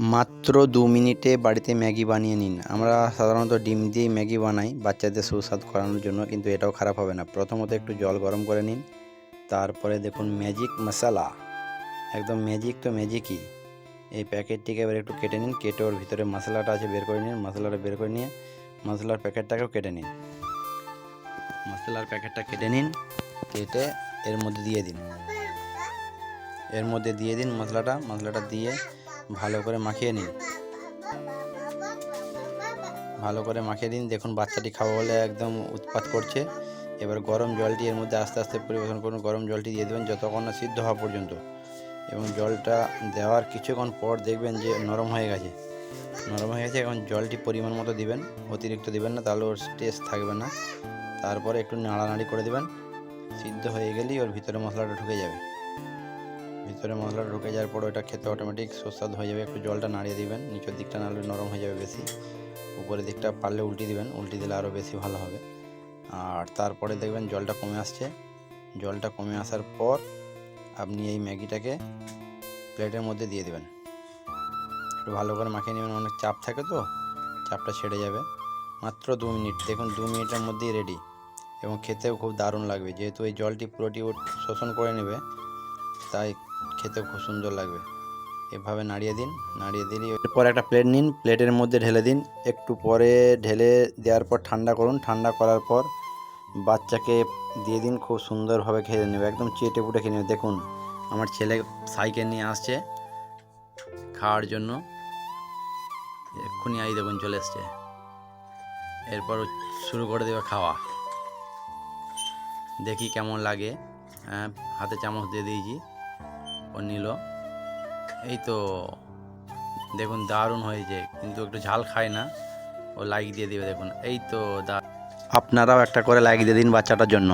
মাত্র দু মিনিটে বাড়িতে ম্যাগি বানিয়ে নিন। আমরা সাধারণত ডিম দিয়েই ম্যাগি বানাই, বাচ্চাদের সুস্বাদ করানোর জন্য, কিন্তু এটাও খারাপ হবে না। প্রথমত একটু জল গরম করে নিন, তারপরে দেখুন ম্যাজিক মশলা। একদম ম্যাজিক তো ম্যাজিকই। এই প্যাকেটটিকে এবার একটু কেটে নিন, কেটে ওর ভিতরে মশলাটা আছে বের করে নিন, মশলাটা বের করে নিয়ে মশলার প্যাকেটটাকেও কেটে নিন। মশলার প্যাকেটটা কেটে নিন, কেটে এর মধ্যে দিয়ে দিন। এর মধ্যে দিয়ে দিন মশলাটা মশলাটা দিয়ে ভালো করে মাখিয়ে নিন। ভালো করে মাখিয়ে দিন দেখুন, বাচ্চাটি খাব বলে একদম উৎপাত করছে। এবার গরম জলটি এর মধ্যে আস্তে আস্তে পরিবেশন করুন। গরম জলটি দিয়ে দেবেন যতক্ষণ না সিদ্ধ হওয়া পর্যন্ত। এবং জলটা দেওয়ার কিছুক্ষণ পর দেখবেন যে নরম হয়ে গেছে। নরম হয়ে গেছে, এখন জলটি পরিমাণ মতো দিবেন। অতিরিক্ত দিবেন না, তাহলে ওর টেস্ট থাকবে না। তারপরে একটু নাড়ানাড়ি করে দিবেন। সিদ্ধ হয়ে গেলেই ওর ভিতরে মশলাটা ঢুকে যাবে। ভিতরে মশলাটা ঢুকে যাওয়ার পর ওটা খেতে অটোমেটিক সুস্বাদু হয়ে যাবে। একটু জলটা নাড়িয়ে দিবেন, নিচের দিকটা নাড়লে নরম হয়ে যাবে বেশি। উপরের দিকটা পারলে উল্টি দিবেন, উল্টি দিলে আরও বেশি ভালো হবে। আর তারপরে দেখবেন জলটা কমে আসছে। জলটা কমে আসার পর আপনি এই ম্যাগিটাকে প্লেটের মধ্যে দিয়ে দেবেন। একটু ভালো করে মাখিয়ে নেবেন, অনেক চাপ থাকে তো, চাপটা ছেড়ে যাবে। মাত্র দু মিনিট, দেখুন দু মিনিটের মধ্যেই রেডি এবং খেতেও খুব দারুণ লাগবে, যেহেতু এই জলটি পুরোটি শোষণ করে নেবে তাই খেতে খুব সুন্দর লাগবে। এভাবে নাড়িয়ে দিন, নাড়িয়ে দিলেই এরপর একটা প্লেট নিন প্লেটের মধ্যে ঢেলে দিন। একটু পরে ঢেলে দেওয়ার পর ঠান্ডা করুন। ঠান্ডা করার পর বাচ্চাকে দিয়ে দিন, খুব সুন্দরভাবে খেয়ে নেবে। একদম চেটে পুটে খেয়ে নেবে। দেখুন, আমার ছেলে সাইকেল নিয়ে আসছে খাওয়ার জন্য। এক্ষুনি আই দেখুন চলে এসছে। এরপর শুরু করে দেবে খাওয়া। দেখি কেমন লাগে। হ্যাঁ হাতে চামচ দিয়ে দিয়েছি। নিল। এই তো দেখুন দারুণ হয়েছে, কিন্তু একটু ঝাল খায় না। ও লাইক দিয়ে দেবে দেখুন। এই তো দা আপনারাও একটা করে লাইক দিয়ে দিন বাচ্চাটার জন্য।